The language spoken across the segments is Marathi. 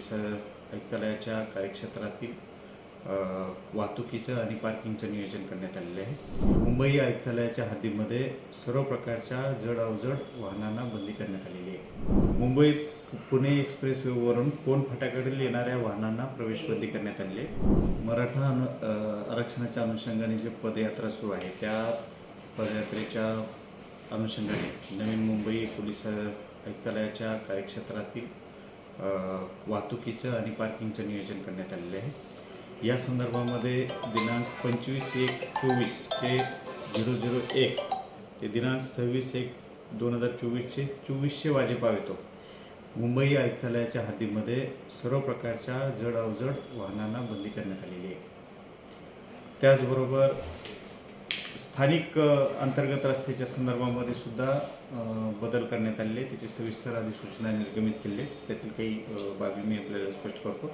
पोलीस आयुक्तालयाच्या कार्यक्षेत्रातील वाहतुकीचं आणि पार्किंगचं नियोजन करण्यात आलेलं आहे. मुंबई आयुक्तालयाच्या हद्दीमध्ये सर्व प्रकारच्या जड अवजड वाहनांना बंदी करण्यात आलेली आहे. मुंबईत पुणे एक्सप्रेस वेवरून कोण फाट्याकडील येणाऱ्या वाहनांना प्रवेशबंदी करण्यात आलेली आहे. मराठा अनु आरक्षणाच्या अनुषंगाने जे पदयात्रा सुरू आहे त्या पदयात्रेच्या अनुषंगाने नवीन मुंबई पोलीस आयुक्तालयाच्या कार्यक्षेत्रातील वाहतुकीचं आणि पार्किंगचं नियोजन करण्यात आलेलं आहे. या संदर्भामध्ये दिनांक पंचवीस एक चोवीसचे झिरो झिरो एक ते दिनांक सव्वीस एक दोन हजार चोवीसचे चोवीसशे वाजेपाव येतो. मुंबई आयुक्तालयाच्या हद्दीमध्ये सर्व प्रकारच्या जड अवजड वाहनांना बंदी करण्यात आलेली आहे. त्याचबरोबर स्थानिक अंतर्गत रस्त्याच्या संदर्भामध्ये सुद्धा बदल करण्यात आलेले त्याची सविस्तर अधिसूचना निर्गमित केली त्यातील काही बाबी मी आपल्याला स्पष्ट करतो.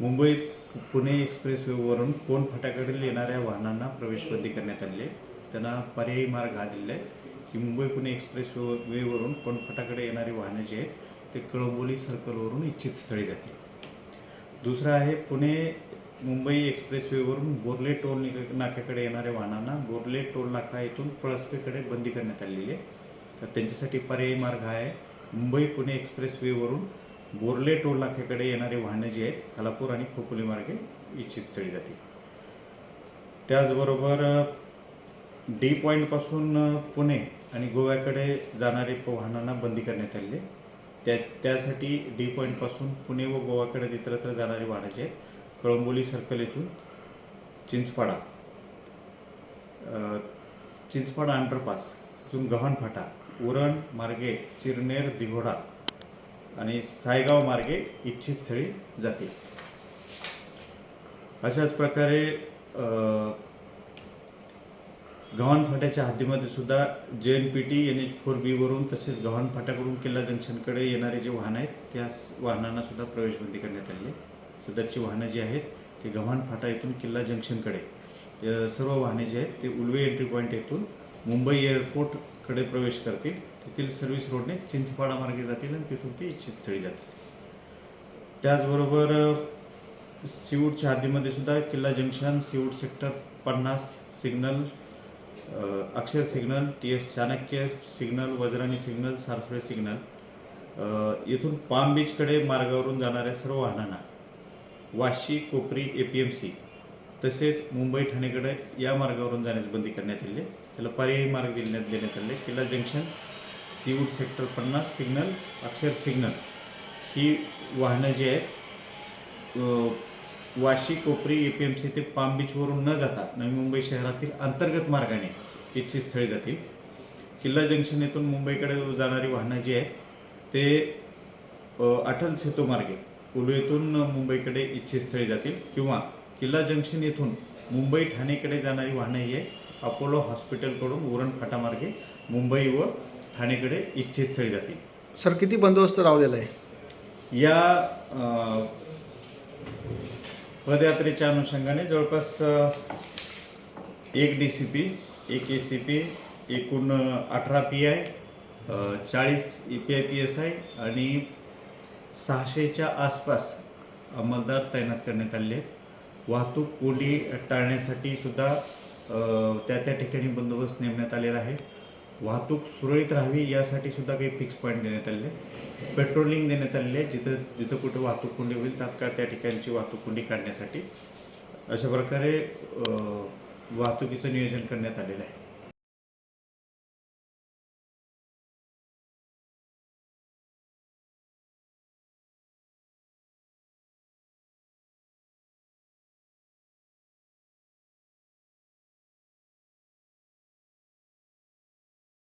मुंबईत पुणे एक्सप्रेस वेवरून कोण फाट्याकडील येणाऱ्या वाहनांना प्रवेशबंदी करण्यात आले त्यांना पर्यायी मार्ग हा दिलेला आहे की मुंबई पुणे एक्सप्रेस वेवरून कोण फटाकडे येणारी वाहने जी आहेत ते कळंबोली सर्कलवरून इच्छित स्थळी जातील. दुसरं आहे पुणे मुंबई एक्सप्रेसवेवरून बोर्ले टोल नाक्याकडे येणाऱ्या वाहनांना बोर्ले टोल नाका येथून पळसपेकडे बंदी करण्यात आलेली आहे. तर त्यांच्यासाठी पर्यायी मार्ग हा आहे. मुंबई पुणे एक्सप्रेसवेवरून बोर्ले टोल नाक्याकडे येणारे वाहनं जी आहेत खालापूर आणि खोपोली मार्गे इच्छित स्थळी जातील. त्याचबरोबर डी पॉईंटपासून पुणे आणि गोव्याकडे जाणारे प- वाहनांना बंदी करण्यात आलेली आहे. त्या त्यासाठी डी पॉईंटपासून पुणे व गोवाकडे इतरत्र जाणारी वाहनं जी आहेत कळंबोली सर्कल येथून चिंचपाडा. चिंचपाडा अंडरपास तिथून गव्हाणफाटा उरण मार्गे चिरनेर दिघोडा आणि सायगाव मार्गे इच्छित स्थळी जाते. अशाच प्रकारे गव्हाणफाट्याच्या हद्दीमध्ये सुद्धा J N P T N H four बीवरून तसेच गव्हाणफाट्याकडून किल्ला जंक्शनकडे येणारे जे वाहन आहेत त्या वाहनांना सुद्धा प्रवेशबंदी करण्यात आली आहे. सदरची वाहनं जी आहेत ते गव्हाण फाटा येथून किल्ला जंक्शनकडे. सर्व वाहने जी आहेत ते उलवे एंट्री पॉईंट येथून मुंबई एअरपोर्टकडे प्रवेश करतील. तेथील सर्व्हिस रोडने चिंचपाडा मार्गे जातील आणि तिथून ते इच्छित स्थळी जातील. त्याचबरोबर अ, हद्दीमध्ये सुद्धा किल्ला जंक्शन सीवूड सेक्टर पन्नास signal Akshar signal T S Chanakya signal Vajrani signal Sarphale signal येथून पाम बीचकडे मार्गावरून जाणाऱ्या सर्व वाहनांना Vashi Kopari A P M C तसेच मुंबई ठाणेकडे या मार्गावरून जाण्यास बंदी करण्यात आली. आहे त्याला पर्यायी मार्ग देण्यात देण्यात आले. किल्ला जंक्शन सीवूड सेक्टर पन्नास सिग्नल अक्षर सिग्नल ही वाहनं जी आहेत Vashi Kopari A P M C ते पाम बीचवरून न जाता नवी मुंबई शहरातील अंतर्गत मार्गाने इच्छित स्थळी जातील. किल्ला जंक्शन येथून मुंबईकडे जाणारी वाहनं जी आहेत ते अटल सेतू मार्गे येथून मुंबईकडे इच्छित स्थळी जातील किंवा किल्ला जंक्शन येथून मुंबई ठाणेकडे जाणारी वाहनं ही अपोलो हॉस्पिटलकडून उरण फाटामार्गे मुंबई व ठाणेकडे इच्छित स्थळी जातील. सर किती बंदोबस्त लावलेला आहे? या अ, पदयात्रेच्या अनुषंगाने जवळपास अ, एक डी सी पी एक ए सी पी एकूण अठरा पी आय चाळीस E P I P S I आणि सहाशेच्या आसपास अंमलदार तैनात करण्यात आले आहेत. वाहतूक कोंडी टाळण्यासाठी सुद्धा त्या त्या ठिकाणी बंदोबस्त नेमण्यात आलेला आहे. वाहतूक सुरळीत राहावी यासाठी सुद्धा काही फिक्स पॉईंट देण्यात आलेले पेट्रोलिंग देण्यात आलेले आहे जिथं जिथं कुठं वाहतूक कोंडी होईल तात्काळ त्या ठिकाणची वाहतूक कोंडी काढण्यासाठी. अशा प्रकारे वाहतुकीचं नियोजन करण्यात आलेलं आहे.